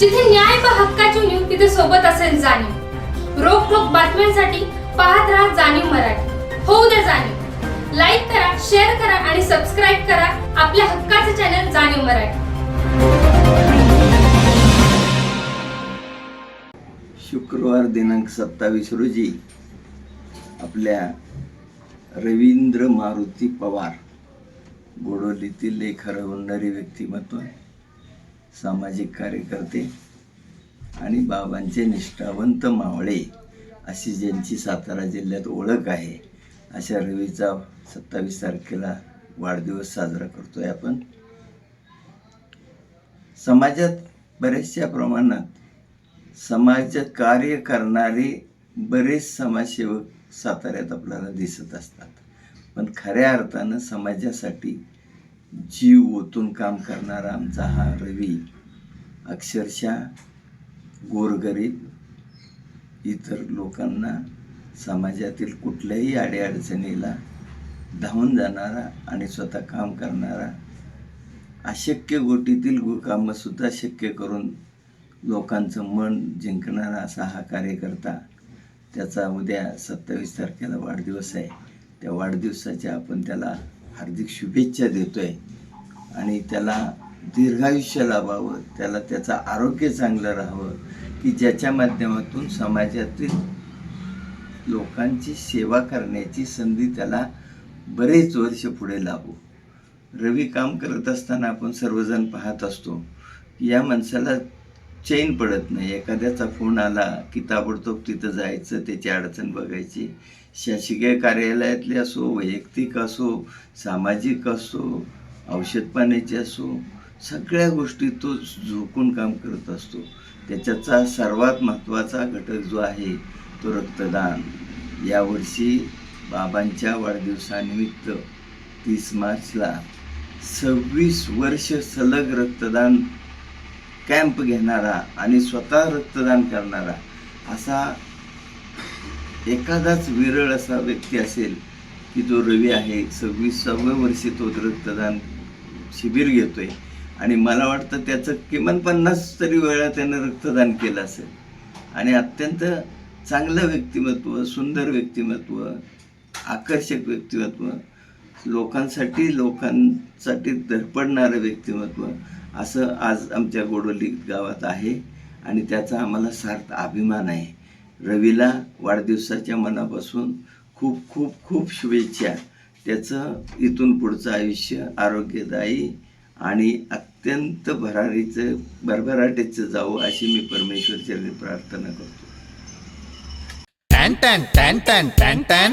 जिथे न्याय पहा हक्काची न्यू तिथे सोबत असेल जाणीव. रोखोक बातम्यांसाठी पाहत राहा जाणीव मराठी. होऊ द्या जाणीव. लाईक करा शेअर करा आणि सबस्क्राईब करा आपल्या हक्काचे चॅनल जाणीव मराठी. शुक्रवार दिनांक सत्तावीस रोजी आपल्या रवींद्र मारुती पवार गोडोलीतील एक हरवणारी व्यक्तिमत्व आहे. सामाजिक कार्यकर्ते आणि बाबांचे निष्ठावंत मावळे अशी ज्यांची सातारा जिल्ह्यात ओळख आहे अशा रवीचा सत्तावीस तारखेला वाढदिवस साजरा करतो आहे आपण. समाजात बऱ्याचशा प्रमाणात समाजात कार्य करणारे बरेच समाजसेवक साताऱ्यात आपल्याला दिसत असतात. पण खऱ्या अर्थानं समाजासाठी जीव ओतून काम करणारा आमचा हा रवी अक्षरशः गोरगरीब इतर लोकांना समाजातील कुठल्याही अडीअडचणीला धावून जाणारा आणि स्वतः काम करणारा अशक्य गोटीतील गो कामंसुद्धा शक्य करून लोकांचं मन जिंकणारा असा हा कार्यकर्ता त्याचा उद्या सत्तावीस तारखेला वाढदिवस आहे. त्या वाढदिवसाच्या आपण त्याला हार्दिक शुभेच्छा देतो आहे आणि त्याला दीर्घायुष्य लाभावं त्याला त्याचं आरोग्य चांगलं राहावं की ज्याच्या माध्यमातून समाजातील लोकांची सेवा करण्याची संधी त्याला बरेच वर्ष पुढे लाभो. रवी काम करत असताना आपण सर्वजण पाहत असतो की या माणसाला चैन पडत नाही. एखाद्याचा फोन आला की ताबडतोब तिथं जायचं त्याची अडचण बघायची. शासकीय कार्यालयातले असो वैयक्तिक असो सामाजिक असो औषध पाण्याचे असो सगळ्या गोष्टी तो झोकून काम करत असतो. त्याच्याचा सर्वात महत्त्वाचा घटक जो आहे तो रक्तदान. यावर्षी बाबांच्या वाढदिवसानिमित्त तीस मार्चला सव्वीस वर्ष सलग रक्तदान कॅम्प घेणारा आणि स्वतः रक्तदान करणारा असा एखादाच विरळ असा व्यक्ती असेल की जो रवी आहे सव्वीसाव्या वर्षी तो रक्तदान शिबिर घेतोय. आणि मला वाटतं त्याचं किमान पन्नास तरी वेळा त्यानं रक्तदान केलं असेल. आणि अत्यंत चांगलं व्यक्तिमत्व सुंदर व्यक्तिमत्व आकर्षक व्यक्तिमत्व लोकांसाठी लोकांसाठी धडपडणारं व्यक्तिमत्व असं आज आमच्या गोडोली गावात आहे आणि त्याचा आम्हाला सार्थ अभिमान आहे. रवीला वाढदिवसाच्या मनापासून खूप खूप खूप शुभेच्छा. त्याचं इथून पुढचं आयुष्य आरोग्यदायी आणि अत्यंत भरारीचं भरभराटीचं जावं अशी मी परमेश्वरच्या प्रार्थना करतो. टॅन टॅन टॅन टॅन टॅन टॅन.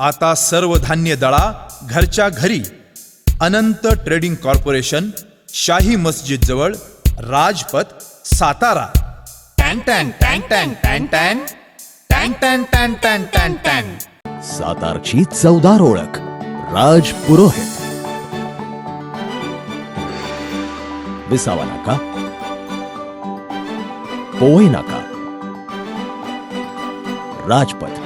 आता सर्व धान्य दळा घरच्या घरी. अनंत ट्रेडिंग कॉर्पोरेशन शाही मस्जिद जवळ राजपथ सातारा. टॅन टॅन टॅन टॅन टॅन टॅन. टॅन टॅन टॅन टॅन टॅन टॅन. सातारची चौदार ओळख राज पुरोहित. विसावा नाका. पोवई नाका. राजपथ.